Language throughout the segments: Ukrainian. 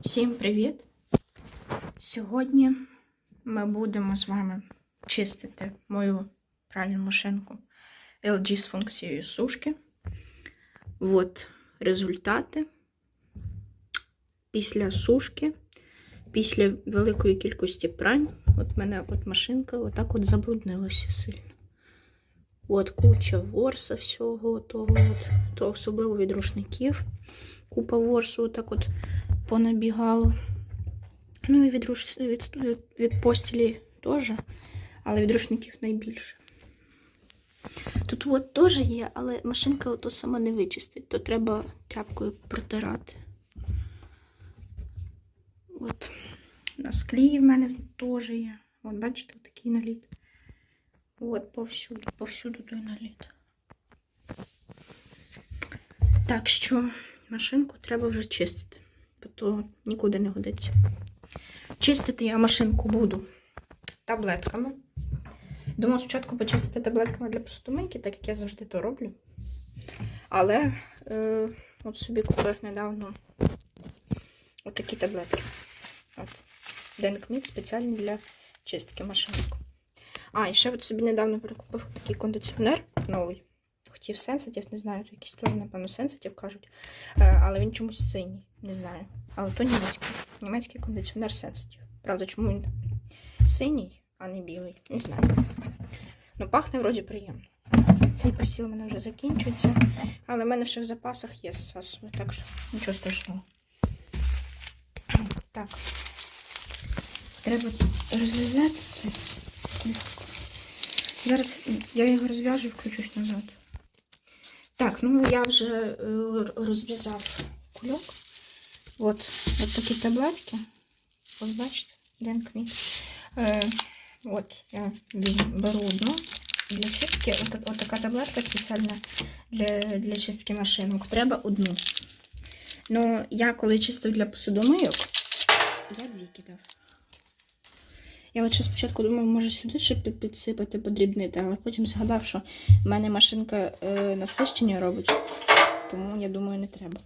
Всім привіт! Сьогодні ми будемо з вами чистити мою пральну машинку LG з функцією сушки. От результати після сушки, після великої кількості прань. От мене от машинка отак от забруднилася сильно. От куча ворса всього того, от, то особливо від рушників. Купа ворсу так от понабігало. Ну і від, руш... від, від, постілі теж, але від рушників найбільше. Тут от теж є, але машинка ото сама не вичистить, то треба тряпкою протирати. От. На склі в мене теж є. От, бачите, такий наліт. От, повсюду, повсюду той наліт. Так що машинку треба вже чистити, то нікуди не годиться. Чистити я машинку буду таблетками. Думав спочатку почистити таблетками для посудомийки, так як я завжди то роблю. Але е, от собі купив недавно отакі таблетки. От. Денкміт спеціальні для чистки машинок. А, і ще от собі недавно перекупив такий кондиціонер новий. Хотів сенситив, не знаю, то якийсь теж, напевно, сенситив кажуть. Е, але він чомусь синій, не знаю. Але то німецький. Німецький кондиціонер сенситив. Правда, чому він синій, а не білий? Не знаю. Ну, пахне вроді приємно. Цей присіл у мене вже закінчується. Але в мене ще в запасах є засоби, так що нічого страшного. Так. Треба розв'язати. Зараз я його розв'яжу і включусь назад. Так, ну я вже е, розв'язав кульок. От, от такі таблетки. Ось бачите, Денкміт. Е, от, я беру одну для чистки. От, от така таблетка спеціальна для, для чистки машинок. Треба одну. Ну, я коли чистив для посудомийок, я дві кидав. Я от ще спочатку думав, може сюди ще підсипати, подрібнити, але потім згадав, що в мене машинка е, насищення робить, тому я думаю, не треба.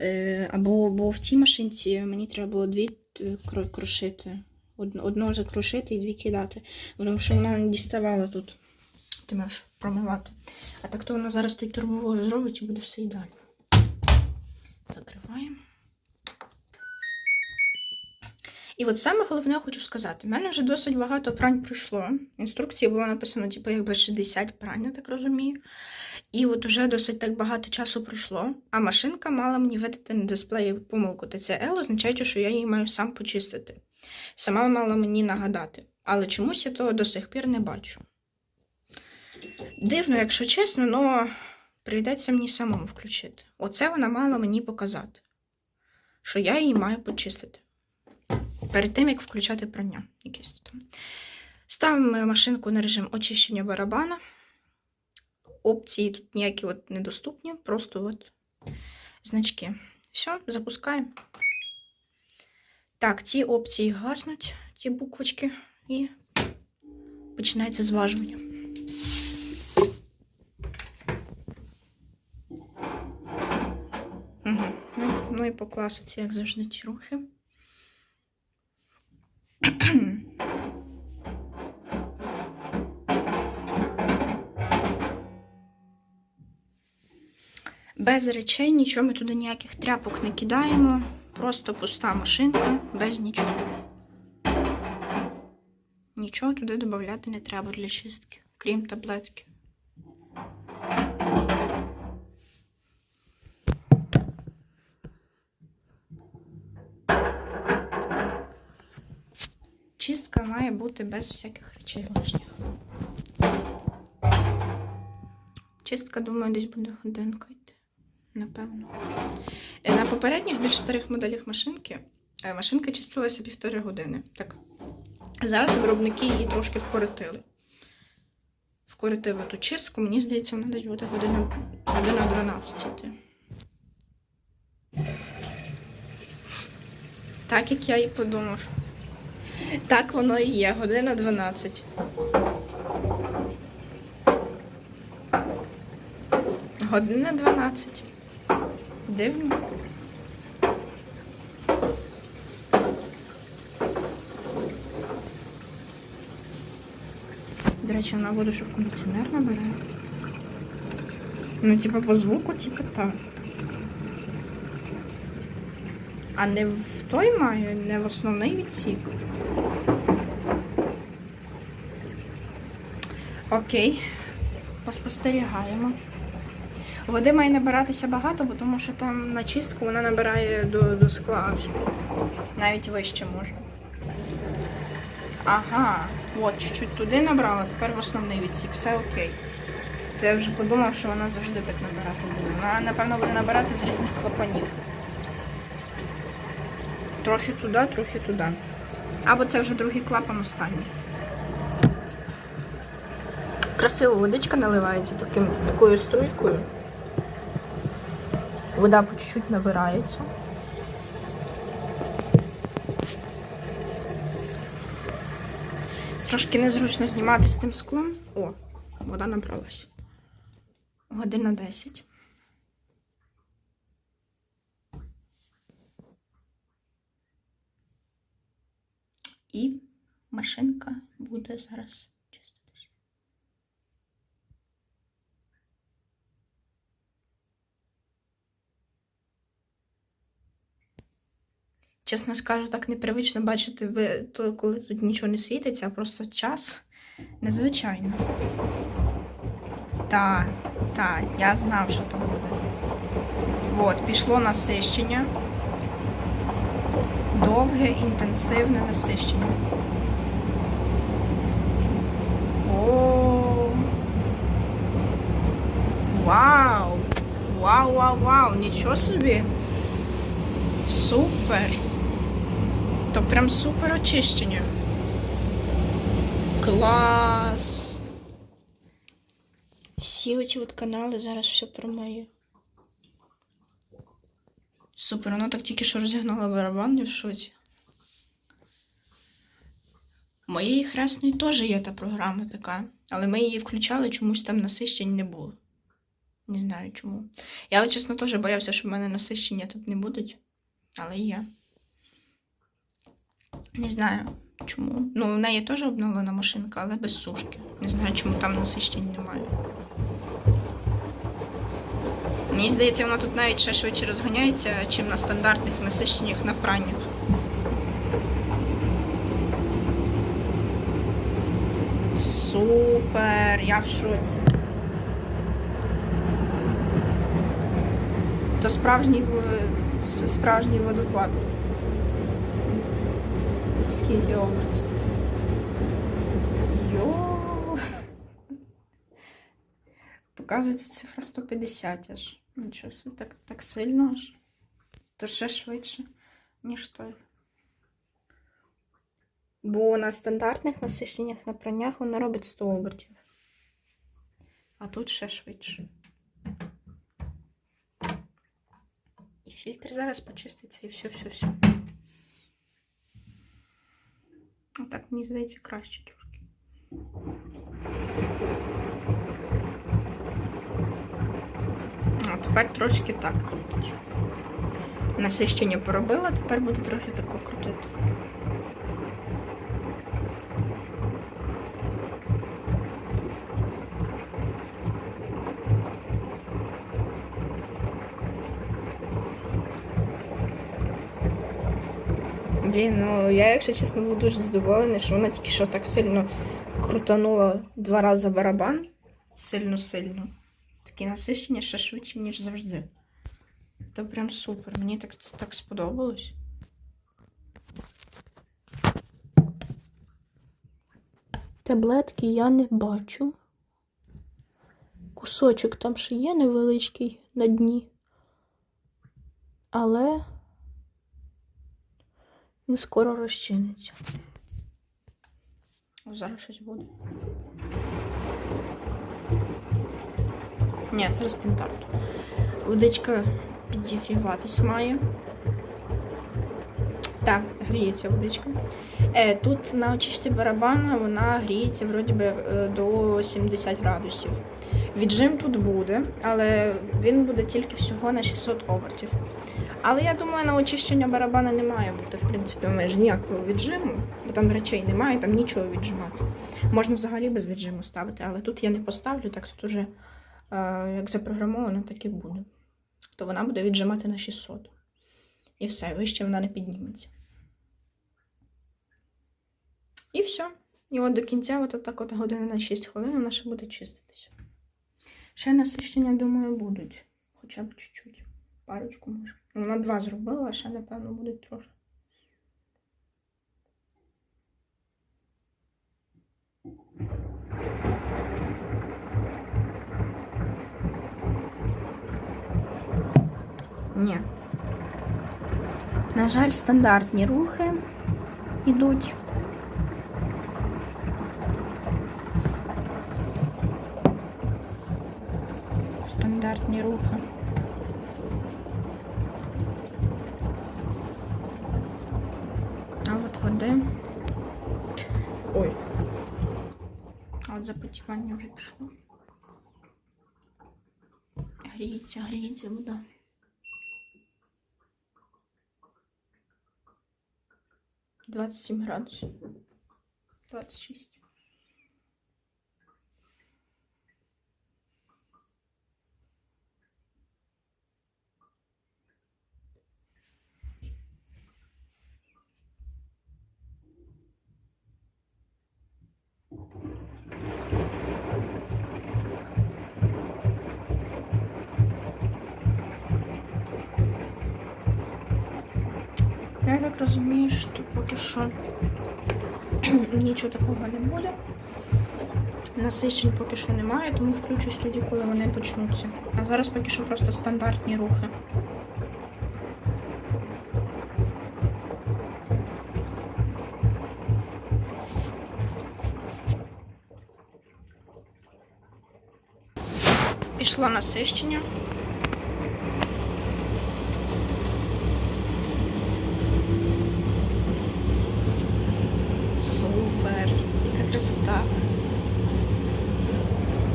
Е, або бо в цій машинці мені треба було дві е, кро- Одну, закрушити і дві кидати. Тому що вона не діставала тут. Ти маєш промивати. А так то вона зараз тут турбову зробить і буде все ідеально. Закриваємо. І от саме головне я хочу сказати: в мене вже досить багато прань пройшло. Інструкції було написано, типу, якби 60 прань, я так розумію. І от уже досить так багато часу пройшло, а машинка мала мені видати на дисплеї помилку TCL, означаючи, що я її маю сам почистити. Сама мала мені нагадати. Але чомусь я того до сих пір не бачу. Дивно, якщо чесно, але прийдеться мені самому включити. Оце вона мала мені показати, що я її маю почистити перед тим, як включати прання. Якесь там. Ставимо машинку на режим очищення барабана. Опції тут ніякі от недоступні, просто от значки. Все, запускаємо. Так, ці опції гаснуть, ці буквочки, і починається зважування. Угу. Ну, ну і по класиці, як завжди, ті рухи. Без речей, нічого ми туди ніяких тряпок не кидаємо. Просто пуста машинка, без нічого. Нічого туди додати не треба для чистки, крім таблетки. Чистка має бути без всяких речей лишніх. Чистка, думаю, десь буде годинка йти. Напевно. Е, На попередніх більш старих моделях машинки е, машинка чистилася півтори години. Так. Зараз виробники її трошки вкоротили. Вкоротили ту чистку, мені здається, вона десь буде година, година 12 йти. Так як я і подумав. Так воно і є, година 12. Година 12. Дивно. До речі, вона буде, що в кондиціонер набирає. Ну, типа по звуку, типа так. А не в той маю, не в основний відсік. Окей, поспостерігаємо. Води має набиратися багато, бо тому що там на чистку вона набирає до, до скла. Навіть вище може. Ага, от чуть-чуть туди набрала, тепер в основний відсік, все окей. То я вже подумав, що вона завжди так набирати буде. Вона, напевно, буде набирати з різних клапанів. Трохи туди, трохи туди. Або це вже другий клапан останній. Красиво водичка наливається таким, такою струйкою. Вода по чуть-чуть набирається. Трошки незручно знімати з тим склом. О, вода набралась. Година 10. І машинка буде зараз чиститися. Чесно скажу, так непривично бачити, коли тут нічого не світиться, а просто час незвичайно. Так, так, я знав, що то буде. От, пішло насищення. Довге, інтенсивне насищення. О! Вау! Вау, вау, вау! Нічого собі! Супер! То прям супер очищення. Клас! Всі оці от канали зараз все промию. Супер, воно так тільки що розігнало барабан, я в шоці. У Моєї хресної теж є та програма така, але ми її включали, чомусь там насищень не було. Не знаю чому. Я, чесно, теж боявся, що в мене насищення тут не будуть, але є. Не знаю чому. Ну, у неї теж обновлена машинка, але без сушки. Не знаю, чому там насищень немає. Мені здається, воно тут навіть ще швидше розганяється, чим на стандартних насищеннях на праннях. Супер! Я в шоці. То справжній, справжній водопад. Скільки обертів? Йо. Показується цифра 150 аж. Нічого собі, так, так сильно аж. То ще швидше, ніж той. Бо на стандартних насиченнях на праннях воно робить 100 обертів. А тут ще швидше. І фільтр зараз почиститься і все, все, все. Отак, мені здається, краще трошки. А тепер трошки так крутить. Насищення поробила, тепер буде трохи тако крутити. Блін, ну я, якщо чесно, був дуже задоволений, що вона тільки що так сильно крутанула два рази барабан. Сильно-сильно. Такі насищення ще швидше, ніж завжди. То прям супер. Мені так, так сподобалось. Таблетки я не бачу. Кусочок там ще є невеличкий на дні. Але він скоро розчиниться. Зараз щось буде. Ні, зараз стандарт. Водичка підігріватись має. Так, гріється водичка. Е, тут на очисті барабана вона гріється вроді би е, до 70 градусів. Віджим тут буде, але він буде тільки всього на 600 обертів. Але я думаю, на очищення барабана не має бути, в принципі, майже ніякого віджиму, бо там речей немає, там нічого віджимати. Можна взагалі без віджиму ставити, але тут я не поставлю, так тут уже е, як запрограмовано, так і буде. То вона буде віджимати на 600. І все, вище вона не підніметься. І все. І от до кінця, от так от година на 6 хвилин, вона ще буде чиститися. Ще насищення, думаю, будуть. Хоча б чуть-чуть. Парочку може. Ну, Вона два зробила, а ще, напевно, буде трохи. Ні. На жаль, стандартні рухи йдуть. Стандартні рухи. А от води. Ой. А от запотівання вже пішло. Гріється, гріється вода. Двадцять сім градусів. Двадцять шість. Я так розумію, що поки що нічого такого не буде. Насичень поки що немає, тому включусь тоді, коли вони почнуться. А зараз поки що просто стандартні рухи. Пішло насищення. Супер, яка красота.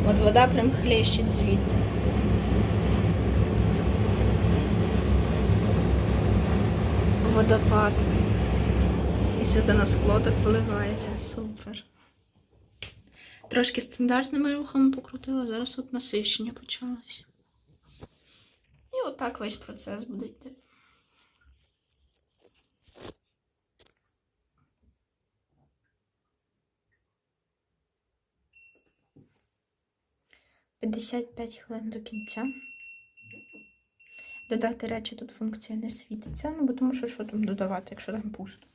От вода прям хлещить звідти. Водопад. І все це на скло так поливається. Супер. Трошки стандартними рухами покрутила, зараз от насищення почалось. І отак весь процес буде йти. П'ятдесят п'ять хвилин до кінця. Додати речі тут функція не світиться, ну бо тому що що там додавати, якщо там пусто.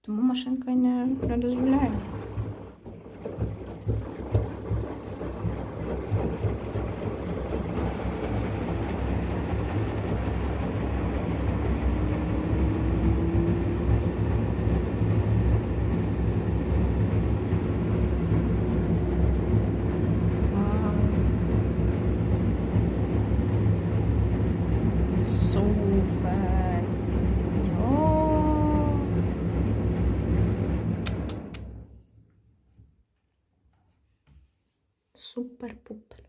Тому машинка не, не дозволяє. Супер-пупер.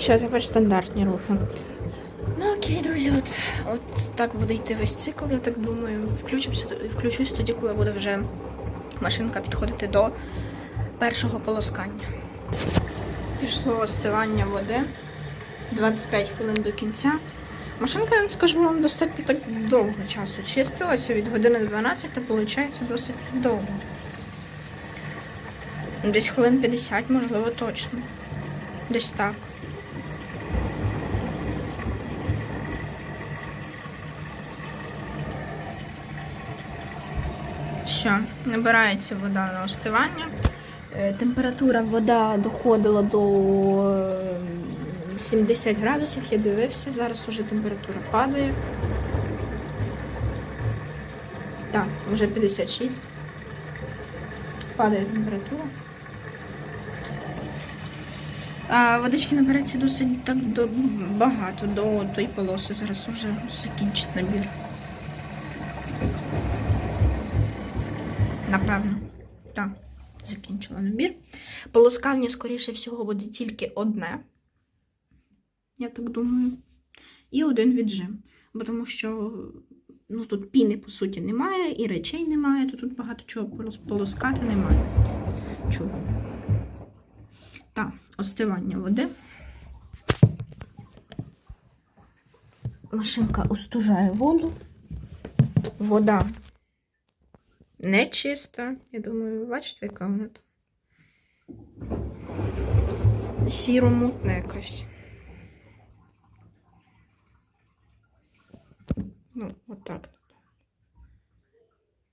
Що тепер стандартні рухи. Ну окей, друзі, от, от так буде йти весь цикл, я так думаю. Включимося, включусь тоді, коли буде вже машинка підходити до першого полоскання. Пішло остивання води. 25 хвилин до кінця. Машинка, я вам скажу вам, достатньо так довго часу. Чистилася від години до 12, то виходить досить довго. Десь хвилин 50, можливо, точно. Десь так. Все, набирається вода на остивання. Е, Температура вода доходила до е, 70 градусів, я дивився, зараз уже температура падає. Так, вже 56. Падає температура. А водички набереться досить так до, багато до тої полоси. Зараз вже закінчить набір. Напевно. Так, закінчила набір. Полоскання, скоріше всього, буде тільки одне. Я так думаю. І один віджим. Бо тому що ну, тут піни, по суті, немає, і речей немає, то тут багато чого полоскати немає. Чого? Так, остивання води. Машинка остужає воду. Вода не чиста. Я думаю, бачите, яка вона там. Сіромутна якась. Ну, отак.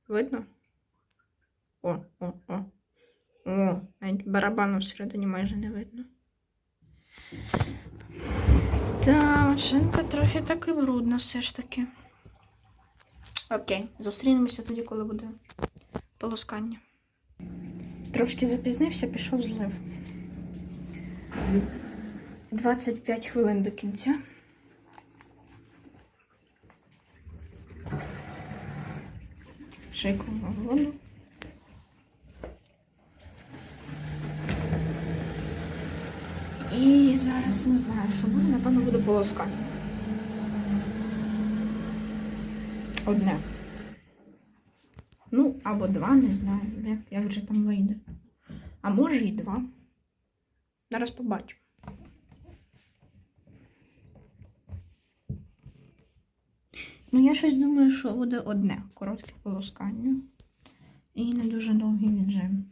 Видно? О, о, о. О, навіть барабану всередині майже не видно. Та, машинка трохи так і брудна все ж таки. Окей, зустрінемося тоді, коли буде полоскання. Трошки запізнився, пішов злив. 25 хвилин до кінця. Шейкова воду. І зараз не знаю, що буде, напевно, буде полоскання. Одне. Ну, або два, не знаю, як, як вже там вийде. А може і два. Зараз побачу. Ну, я щось думаю, що буде одне коротке полоскання. І не дуже довгий віджим.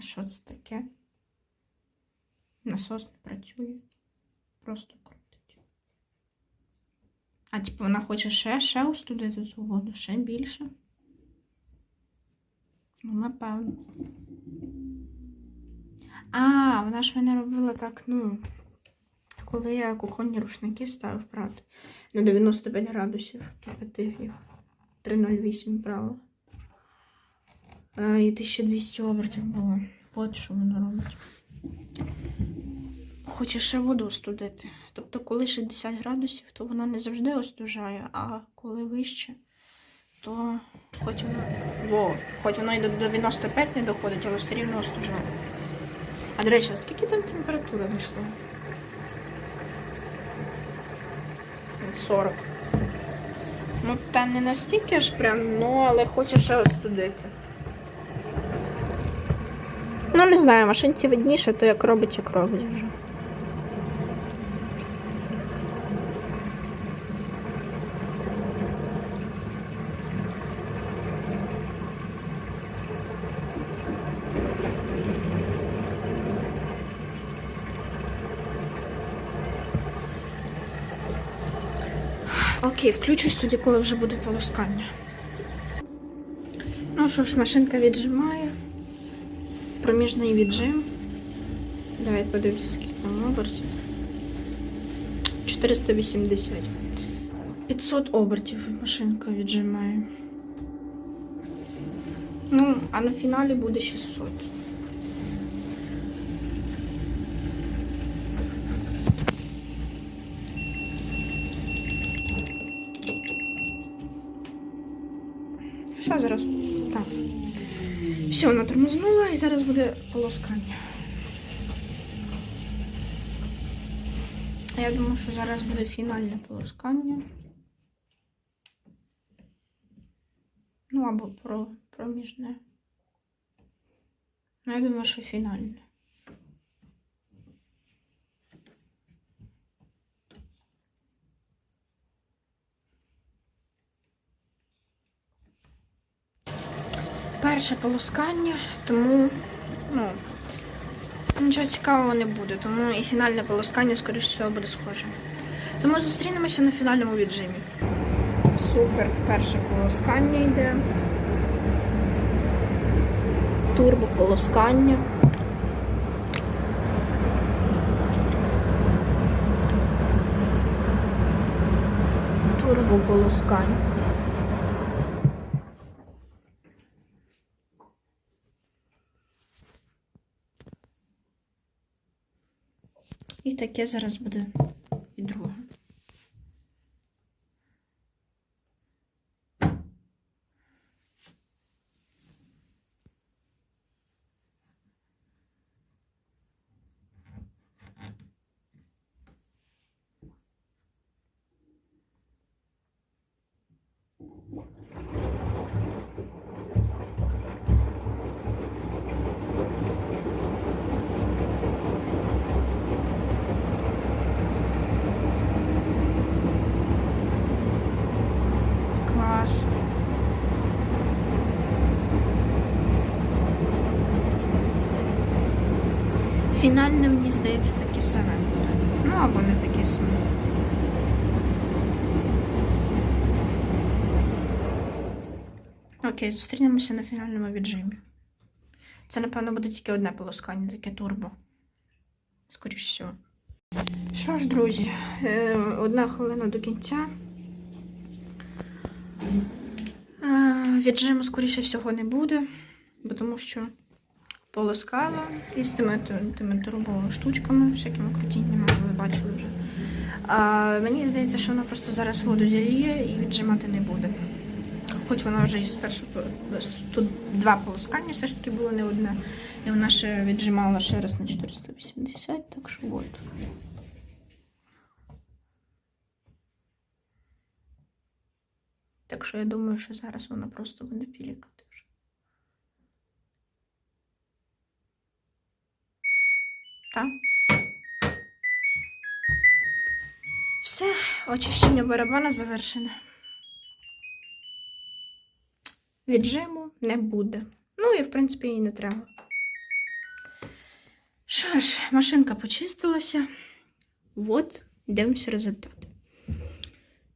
Що це таке? Насос не працює. Просто крутить. А типу вона хоче ще, ще остудити ту воду, ще більше. Ну, напевно. А, вона ж мене робила так, ну, коли я кухонні рушники ставив прати на 95 градусів кипятив їх. 308 брала. Е, І 1200 обертів було. От що воно робить. Хоче ще воду остудити. Тобто, коли 60 градусів, то вона не завжди остужає, а коли вище, то хоч воно, во, хоч воно і до 95 не доходить, але все рівно остужає. А до речі, скільки там температура дійшла? 40. Ну, та не настільки ж прям, ну, але хоче ще остудити. Ну, не знаю, машинці видніше, то як робить, як робить вже. Окей, включусь тоді, коли вже буде полоскання. Ну що ж, машинка віджимає. Проміжний віджим. Давайте подивимося, скільки там обертів. 480. 500 обертів машинка віджимає. Ну, а на фіналі буде 600. Все, зараз. Так. Все, вона тормознула і зараз буде полоскання. А Я думаю, що зараз буде фінальне полоскання. Ну, або про, проміжне. Ну, я думаю, що фінальне. Перше полоскання, тому, ну, Нічого цікавого не буде, тому і фінальне полоскання, скоріш всього, буде схоже. Тому зустрінемося на фінальному віджимі. Супер, перше полоскання йде. Турбо полоскання. Турбо полоскання. І таке зараз буде і друге. Клас. Фінальне, мені здається, таке саме буде. Ну або не таке саме. Окей, зустрінемося на фінальному віджимі. Це, напевно, буде тільки одне полоскання, таке турбо. Скоріше всього. Що ж, друзі, е, одна хвилина до кінця. Е, Віджиму, скоріше всього, не буде, тому що полоскала із тими, тими турбовими штучками, всякими крутіннями, ви бачили вже. А, мені здається, що вона просто зараз воду зіліє і віджимати не буде. Хоч вона вже із першого тут два полоскання все ж таки було не одне. І вона ще віджимала ще раз на 480, так що от. Так що я думаю, що зараз вона просто буде пілікати Так? Все, очищення барабана завершене. Віджиму не буде. Ну і, в принципі, і не треба. Що ж, машинка почистилася. От, дивимося результат.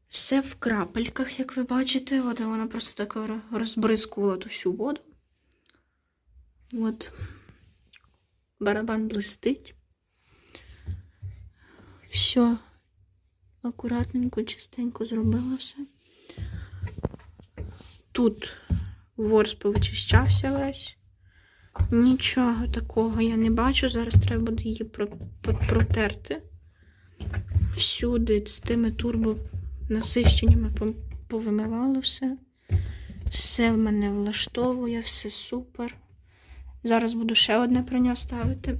Все в крапельках, як ви бачите. От вона просто так розбризкувала ту всю воду. От. Барабан блистить. Все. Акуратненько, чистенько зробила все. Тут ворс повичищався весь. Нічого такого я не бачу. Зараз треба буде її про- про- протерти. Всюди з тими турбо насищеннями повимивало все. Все в мене влаштовує, все супер. Зараз буду ще одне прання ставити.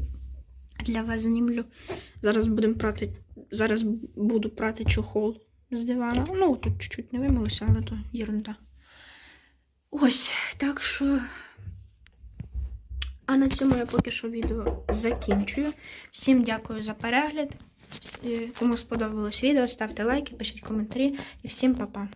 Для вас знімлю. Зараз прати. Зараз буду прати чохол з дивана. Ну, тут чуть-чуть не вимилося, але то єрунда. Ось, так що. А на цьому я поки що відео закінчую. Всім дякую за перегляд. Кому сподобалось відео, ставте лайки, пишіть коментарі і всім па-па.